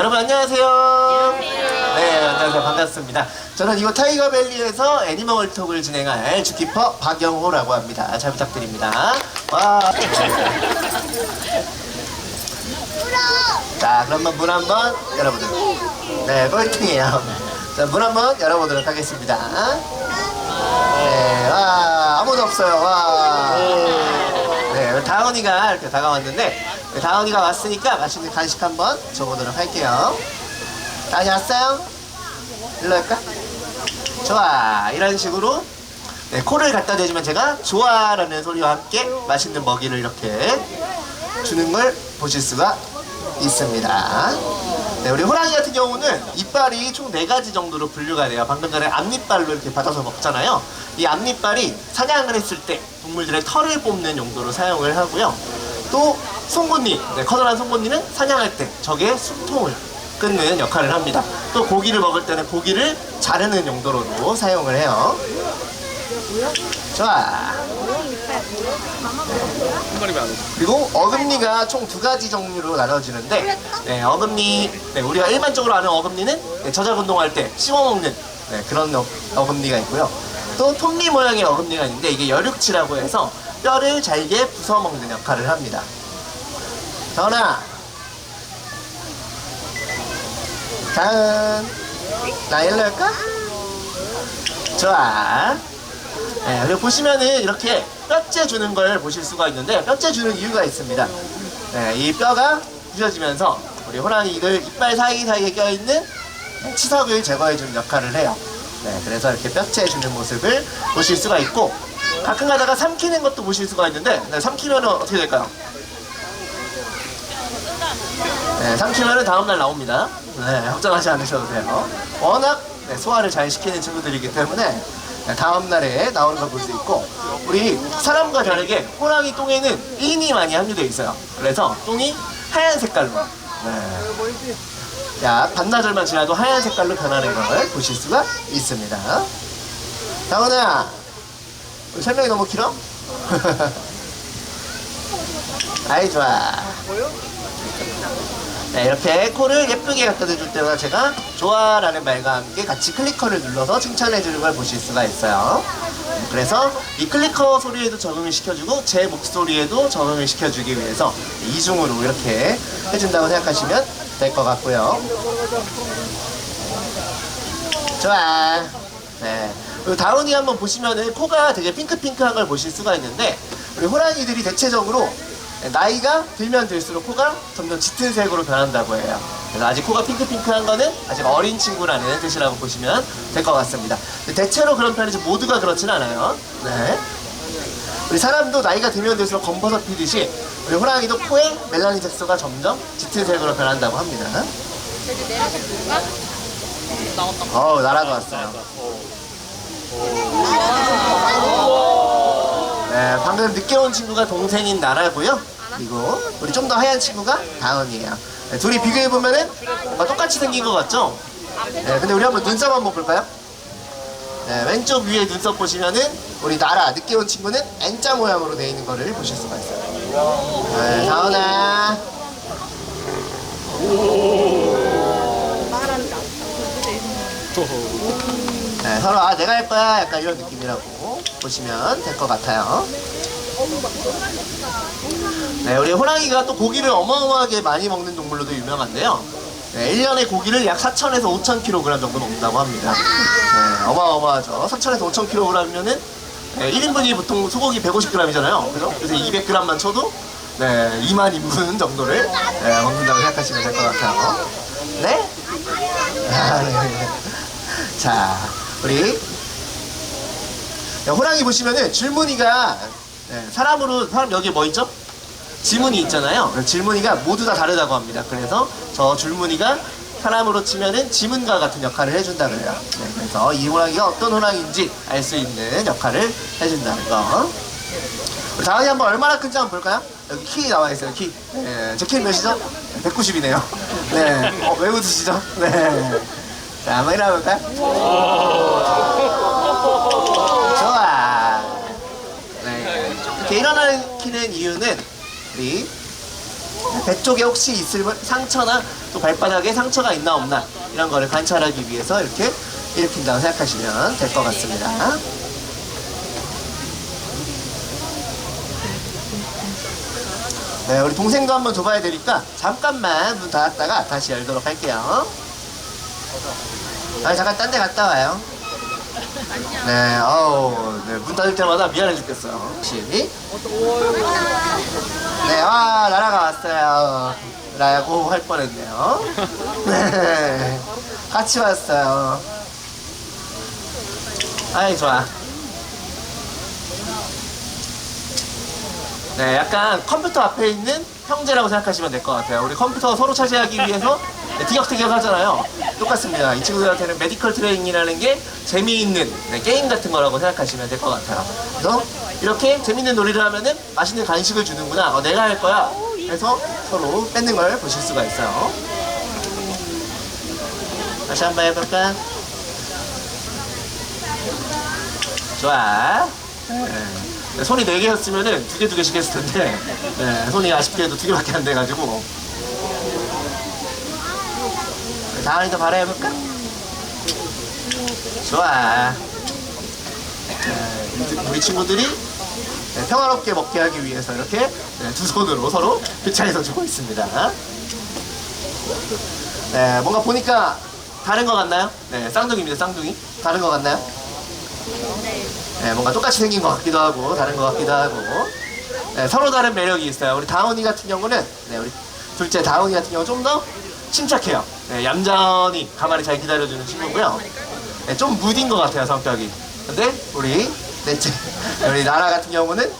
여러분 안녕하세요. 네, 안녕하세요. 반갑습니다. 저는 이곳 타이거밸리에서 애니멀 톡을 진행할 주키퍼 박영호라고 합니다. 잘 부탁드립니다. 와. 자, 그러면 문 한번 열어보도록. 네, 꼴등이에요. 자, 문 한번 열어보도록 하겠습니다. 네, 와, 아무도 없어요. 와. 네, 다은이가 이렇게 다가왔는데, 네, 다은이가 왔으니까 맛있는 간식 한번 줘보도록 할게요. 다은이 왔어요? 일로 할까? 좋아. 이런 식으로 네, 코를 갖다 대주면 제가 좋아라는 소리와 함께 맛있는 먹이를 이렇게 주는 걸 보실 수가 있습니다. 네, 우리 호랑이 같은 경우는 이빨이 총 네가지 정도로 분류가 돼요. 방금 전에 앞니빨로 이렇게 받아서 먹잖아요. 이 앞니빨이 사냥을 했을 때 동물들의 털을 뽑는 용도로 사용을 하고요. 또 송곳니, 네, 커다란 송곳니는 사냥할 때 적의 숨통을 끊는 역할을 합니다. 또 고기를 먹을 때는 고기를 자르는 용도로도 사용을 해요. 좋아. 그리고 어금니가 총 두 가지 종류로 나눠지는데 네, 어금니 네, 우리가 일반적으로 아는 어금니는 네, 저작 운동할 때 씹어먹는 네, 그런 어, 어금니가 있고요. 또 톱니 모양의 어금니가 있는데 이게 여륙치라고 해서 뼈를 잘게 부숴먹는 역할을 합니다. 전아 다은 나 일로 할까? 좋아 네, 그리고 보시면은 이렇게 뼈째 주는 걸 보실 수가 있는데 뼈째 주는 이유가 있습니다. 네, 이 뼈가 부셔지면서 우리 호랑이들 이빨 사이사이에 껴있는 치석을 제거해주는 역할을 해요. 네, 그래서 이렇게 뼈째 주는 모습을 보실 수가 있고 가끔 가다가 삼키는 것도 보실 수가 있는데 네, 삼키면 어떻게 될까요? 네, 삼키면은 다음날 나옵니다. 네, 걱정하지 않으셔도 돼요. 워낙 네, 소화를 잘 시키는 친구들이기 때문에 네, 다음날에 나오는 걸 볼 수 있고 우리 사람과 다르게 호랑이 똥에는 인이 많이 함유되어 있어요. 그래서 똥이 하얀 색깔로 네. 약 반나절만 지나도 하얀 색깔로 변하는 걸 보실 수가 있습니다. 다은아, 우리 설명이 너무 길어? 아이 좋아. 네, 이렇게 코를 예쁘게 갖다 대줄 때마다 제가 좋아라는 말과 함께 같이 클리커를 눌러서 칭찬해 주는 걸 보실 수가 있어요. 그래서 이 클리커 소리에도 적응을 시켜주고 제 목소리에도 적응을 시켜주기 위해서 이중으로 이렇게 해준다고 생각하시면 될 것 같고요. 좋아. 네. 그리고 다운이 한번 보시면은 코가 되게 핑크핑크한 걸 보실 수가 있는데 우리 호랑이들이 대체적으로 나이가 들면 들수록 코가 점점 짙은 색으로 변한다고 해요. 그래서 아직 코가 핑크핑크한 거는 아직 어린 친구라는 뜻이라고 보시면 될 것 같습니다. 대체로 그런 편이지 모두가 그렇진 않아요. 네. 우리 사람도 나이가 들면 들수록 검버섯 피듯이 우리 호랑이도 코에 멜라닌 색소가 점점 짙은 색으로 변한다고 합니다. 어우, 날아가 왔어요. 네, 방금 늦게 온 친구가 동생인 나라고요. 그리고 우리 좀 더 하얀 친구가 다은이에요. 네, 둘이 비교해 보면은 뭔가 똑같이 생긴 것 같죠? 네, 근데 우리 한번 눈썹 한번 볼까요? 네, 왼쪽 위에 눈썹 보시면은 우리 나라 늦게 온 친구는 N자 모양으로 되어 있는 거를 보실 수가 있어요. 네, 다은아. 네, 서로 아 내가 할 거야 약간 이런 느낌이라고 보시면 될 것 같아요. 네, 우리 호랑이가 또 고기를 어마어마하게 많이 먹는 동물로도 유명한데요. 네, 1년에 고기를 약 4,000에서 5,000kg 정도 먹는다고 합니다. 네, 어마어마하죠. 4,000에서 5,000kg이면은 네, 1인분이 보통 소고기 150g이잖아요. 그죠? 그래서 200g만 쳐도 네, 2만 인분 정도를 네, 먹는다고 생각하시면 될 것 같아요. 네. 자, 우리 네, 호랑이 보시면은 줄무늬가 네, 사람으로 사람 여기 뭐 있죠? 지문이 있잖아요. 그 줄무늬가 모두 다 다르다고 합니다. 그래서 저 줄무늬가 사람으로 치면은 지문과 같은 역할을 해준다 그래요. 네, 그래서 이 호랑이가 어떤 호랑이인지 알 수 있는 역할을 해준다는 거. 다은이 한번 얼마나 큰지 한번 볼까요? 여기 키 나와 있어요. 키. 네, 제키 몇이죠? 190이네요. 네. 어, 왜 웃으시죠? 네. 자, 한번 일어나 볼까요? 좋아. 네. 이렇게 일어나는 이유는 우리 배 쪽에 혹시 있을 상처나 또 발바닥에 상처가 있나 없나 이런 거를 관찰하기 위해서 이렇게 일으킨다고 생각하시면 될 것 같습니다. 네, 우리 동생도 한번 줘봐야 되니까 잠깐만 문 닫았다가 다시 열도록 할게요. 아, 잠깐 딴 데 갔다 와요. 네, 어우, 네, 문 닫을 때마다 미안해 죽겠어요. 혹시. 네, 와, 나라가 왔어요. 라고 할 뻔했네요. 네, 같이 왔어요. 아이, 좋아. 네, 약간 컴퓨터 앞에 있는 형제라고 생각하시면 될 것 같아요. 우리 컴퓨터 서로 차지하기 위해서 네, 티격태격 하잖아요. 똑같습니다. 이 친구들한테는 메디컬 트레이닝이라는 게 재미있는 네, 게임 같은 거라고 생각하시면 될 것 같아요. 그래서 이렇게 재밌는 놀이를 하면은 맛있는 간식을 주는구나. 어, 내가 할 거야. 해서 서로 뺏는 걸 보실 수가 있어요. 다시 한번 해볼까? 좋아. 네, 손이 4개였으면은 두개두 개씩 했을 텐데, 네, 손이 아쉽게도 두 개밖에 안 돼가지고. 다은이도 바라해볼까? 좋아. 네, 우리 친구들이 네, 평화롭게 먹게 하기 위해서 이렇게 네, 두 손으로 서로 교차해서 주고 있습니다. 네, 뭔가 보니까 다른 것 같나요? 네, 쌍둥이입니다, 쌍둥이. 다른 것 같나요? 네, 뭔가 똑같이 생긴 것 같기도 하고 다른 것 같기도 하고 네, 서로 다른 매력이 있어요. 우리 다운이 같은 경우는 네, 우리 둘째 다운이 같은 경우 좀더 침착해요. 네, 얌전히 가만히 잘 기다려주는 친구고요. 네, 좀 무딘 것 같아요 성격이. 근데 우리 넷째 우리 나라 같은 경우는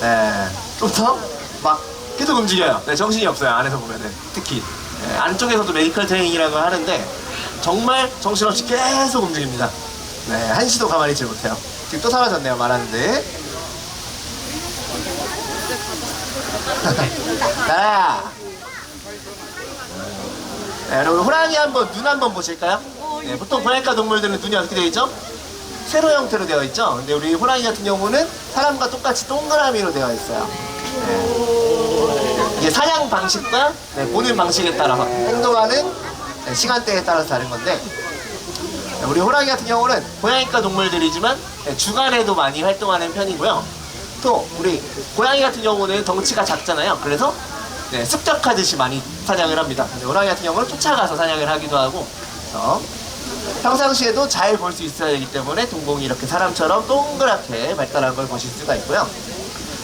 네, 좀더막 계속 움직여요. 네, 정신이 없어요 안에서 보면은 특히 네, 안쪽에서도 메디컬 트레이닝이라는 걸 하는데 정말 정신없이 계속 움직입니다. 네, 한시도 가만히 있지 못해요. 지금 또 사라졌네요, 말하는데. 자. 네, 여러분, 호랑이 한번, 눈 한번 보실까요? 네, 보통 고양이과 동물들은 눈이 어떻게 되어 있죠? 세로 형태로 되어 있죠? 근데 우리 호랑이 같은 경우는 사람과 똑같이 동그라미로 되어 있어요. 네. 이게 사냥 방식과 네, 보는 방식에 따라서 행동하는 네, 시간대에 따라서 다른 건데 우리 호랑이 같은 경우는 고양이과 동물들이지만 네, 주간에도 많이 활동하는 편이고요. 또 우리 고양이 같은 경우는 덩치가 작잖아요. 그래서 네, 습격하듯이 많이 사냥을 합니다. 근데 호랑이 같은 경우는 쫓아가서 사냥을 하기도 하고 그래서 평상시에도 잘 볼 수 있어야 되기 때문에 동공이 이렇게 사람처럼 동그랗게 발달한 걸 보실 수가 있고요.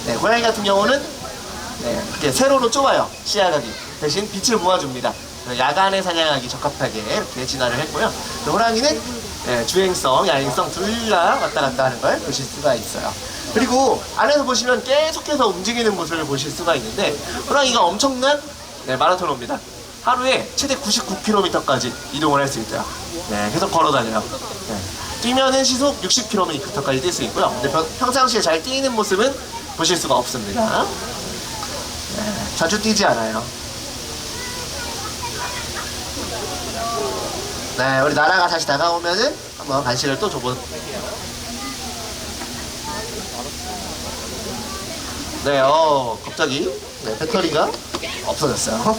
네, 고양이 같은 경우는 네, 이렇게 세로로 좁아요. 시야각이. 대신 빛을 모아줍니다. 야간에 사냥하기 적합하게 이렇게 진화를 했고요. 또 호랑이는 네, 주행성, 야행성 둘 다 왔다 갔다 하는 걸 보실 수가 있어요. 그리고 안에서 보시면 계속해서 움직이는 모습을 보실 수가 있는데 호랑이가 엄청난 네, 마라토너입니다. 하루에 최대 99km까지 이동을 할 수 있대요. 네, 계속 걸어 다녀요. 네. 뛰면은 시속 60km까지 뛸 수 있고요. 근데 평- 평상시에 잘 뛰는 모습은 보실 수가 없습니다. 네, 자주 뛰지 않아요. 네, 우리 나라가 다시 다가오면은 한번 간식을 또 줘보. 네, 어, 갑자기 네, 배터리가 없어졌어요.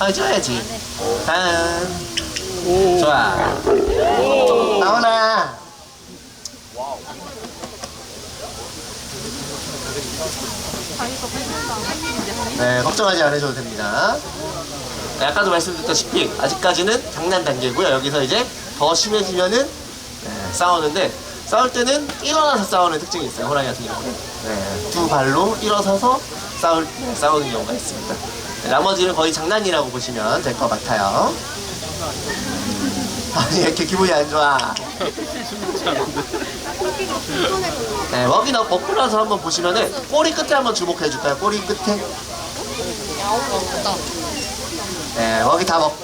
아, 줘야지. 단. 좋아. 나오나. 네, 걱정하지 않으셔도 됩니다. 네, 아까도 말씀드렸다시피 아직까지는 장난 단계고요. 여기서 이제 더 심해지면은 네, 싸우는데 싸울 때는 일어나서 싸우는 특징이 있어요. 호랑이 같은 경우는 네, 두 발로 일어서서 싸울 네, 싸우는 경우가 있습니다. 네, 나머지는 거의 장난이라고 보시면 될 것 같아요. 아니 이렇게 기분이 안 좋아. 네, 먹이 나 먹고 나서 한번 보시면은 꼬리 끝에 한번 주목해 줄까요? 꼬리 끝에. 네, 먹이 다 먹.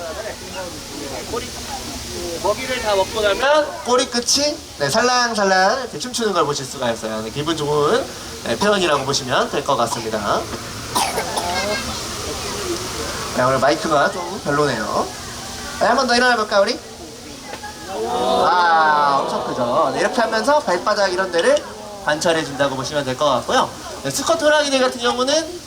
먹이를 다 먹고 나면 꼬리 끝이 네, 살랑살랑 이렇게 춤추는 걸 보실 수가 있어요. 네, 기분 좋은 네, 표현이라고 보시면 될 것 같습니다. 네, 오늘 마이크가 좀 별로네요. 네, 한번 더 일어나 볼까 우리? 아, 엄청 크죠. 네, 이렇게 하면서 발바닥 이런 데를 관찰해 준다고 보시면 될 것 같고요. 네, 수컷 호랑이들 같은 경우는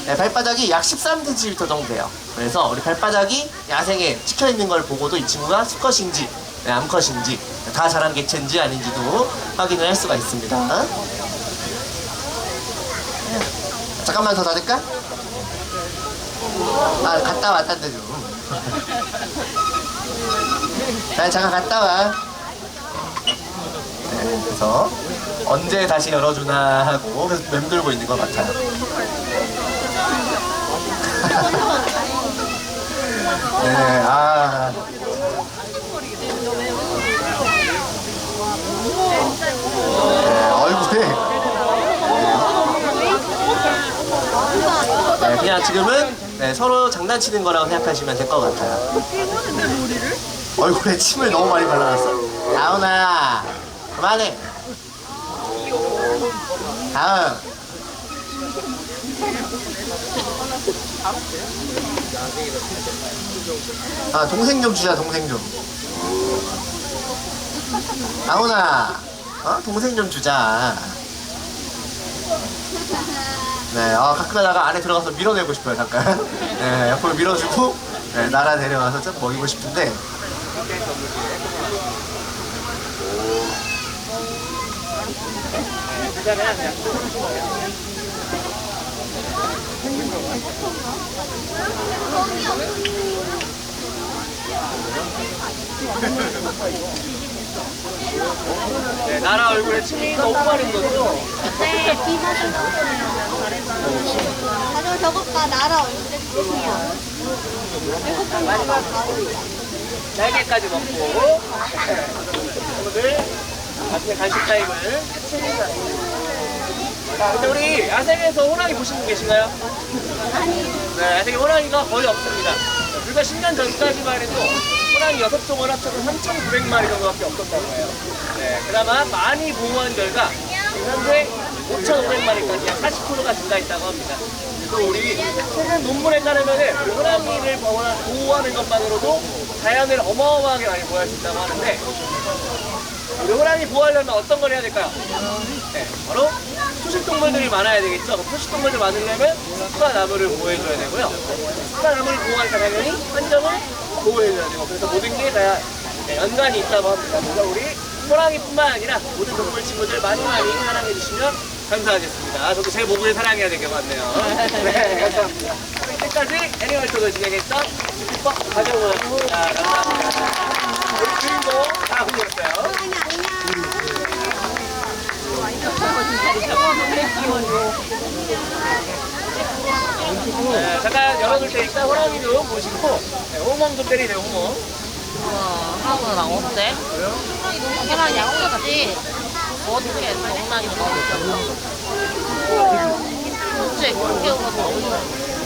네, 발바닥이 약 13cm 정도 돼요. 그래서 우리 발바닥이 야생에 찍혀 있는 걸 보고도 이 친구가 수컷인지 네, 암컷인지 다 자란 개체인지 아닌지도 확인을 할 수가 있습니다. 잠깐만 더 닫을까? 아 갔다 왔단데 좀. 자 잠깐 갔다 와. 네, 그래서 언제 다시 열어주나 하고 그래서 맴돌고 있는 것 같아요. 네, 아. 네, 얼굴에. 네, 그냥 지금은 네, 서로 장난치는 거라고 생각하시면 될 것 같아요. 얼굴에 침을 너무 많이 발라놨어. 다운아, 그만해. 다음. 아, 동생 좀 주자, 동생 좀. 다운아, 어? 동생 좀 주자. 네, 어, 가끔가다가 안에 들어가서 밀어내고 싶어요, 잠깐. 네, 옆으로 밀어주고, 네, 나라 데려와서 좀 먹이고 싶은데. 네, 나라 얼굴에 침이 너무 마른 거죠? 네, 비사진 가져 저것과 나라 얼굴에 춤이야. 배고픈 거가 바로 날개까지 먹고 오늘 아침에 간식 타임을. 자, 근데 우리 야생에서 호랑이 보신 분 계신가요? 네, 야생에 호랑이가 거의 없습니다. 불과 10년 전까지만 해도 호랑이 6종을 합쳐서 3,900마리 정도밖에 없었다고 해요. 네, 그나마 많이 보호한 결과 지금 현재 5,500마리까지 약 40%가 증가했다고 합니다. 또 우리 최근 논문에 따르면은 그 호랑이를 보호하- 보호하는 것만으로도 자연을 어마어마하게 많이 보호할 수 있다고 하는데 우리 호랑이 보호하려면 어떤 걸 해야 될까요? 네, 바로 초식동물들이 많아야 되겠죠. 초식동물들 많으려면 숲과 나무를 보호해줘야 되고요. 숲과 나무를 보호하니까 당연히 환경을 보호해줘야 되고 그래서 모든 게 다 연관이 있다고 합니다. 그래서 우리 호랑이뿐만 아니라 모든 동물 친구들 많이 많이 사랑해 주시면 감사하겠습니다. 저도 제 목을 사랑해야 될 것 같네요. 네, 감사합니다. 이때까지 애니멀 토를 진행했던 슈퍼 가정우였습니다. 감사합니다. 우리 주인공 다 보셨어요. 네, 잠깐 열어둘 테니까 호랑이도 보시고 네, 호몽 좀 때리세요 호몽 우와, 하우랑 어때? 호랑이 양꼬치 어떻게 정란이 나오죠? 그치, 그렇게 울어서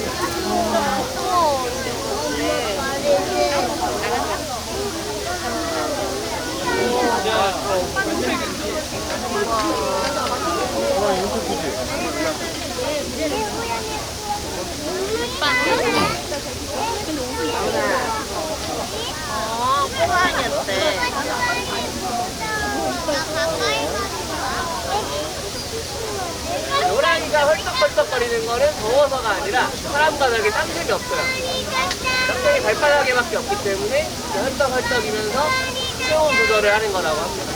아, 호랑이였대. 호랑이가 헐떡헐떡거리는 거는 더워서가 아니라 사람 바닥에 땀샘이 없어요 땀샘이 발바닥에밖에 없기 때문에 헐떡헐떡이면서 체온 조절을 하는 거라고 합니다